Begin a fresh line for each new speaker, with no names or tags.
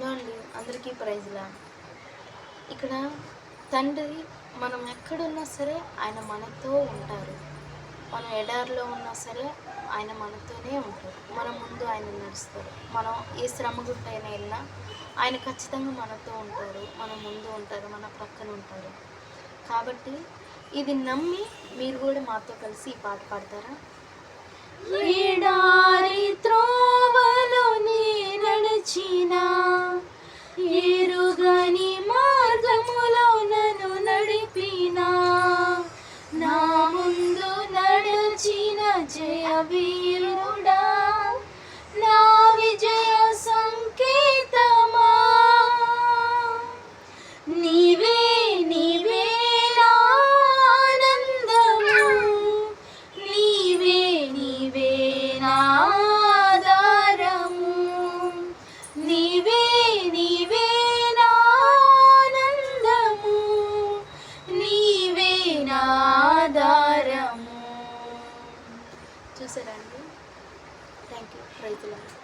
Hello అండి అందరికీ ప్రైజ్లా ఇక్కడ తండ్రి మనం ఎక్కడున్నా సరే ఆయన మనతో ఉంటారు. మనం ఎడారిలో ఉన్నా సరే ఆయన మనతోనే ఉంటారు. మన ముందు ఆయన నడుస్తారు. మనం ఏ శ్రమ గుట్టైనా వెళ్ళినా ఆయన ఖచ్చితంగా మనతో ఉంటారు. మన ముందు ఉంటారు. మన పక్కన ఉంటారు. కాబట్టి ఇది నమ్మి మీరు కూడా మాతో కలిసి ఈ పాట పాడతారా?
ఎడారి త్రోవలో నీ ఎరుగని మార్గములో నన్ను నడిపినా. నా ముందు నడిచిన జయ వీరుడ ఆధారము
చూసారా అండి థ్యాంక్ యూ రైతులండి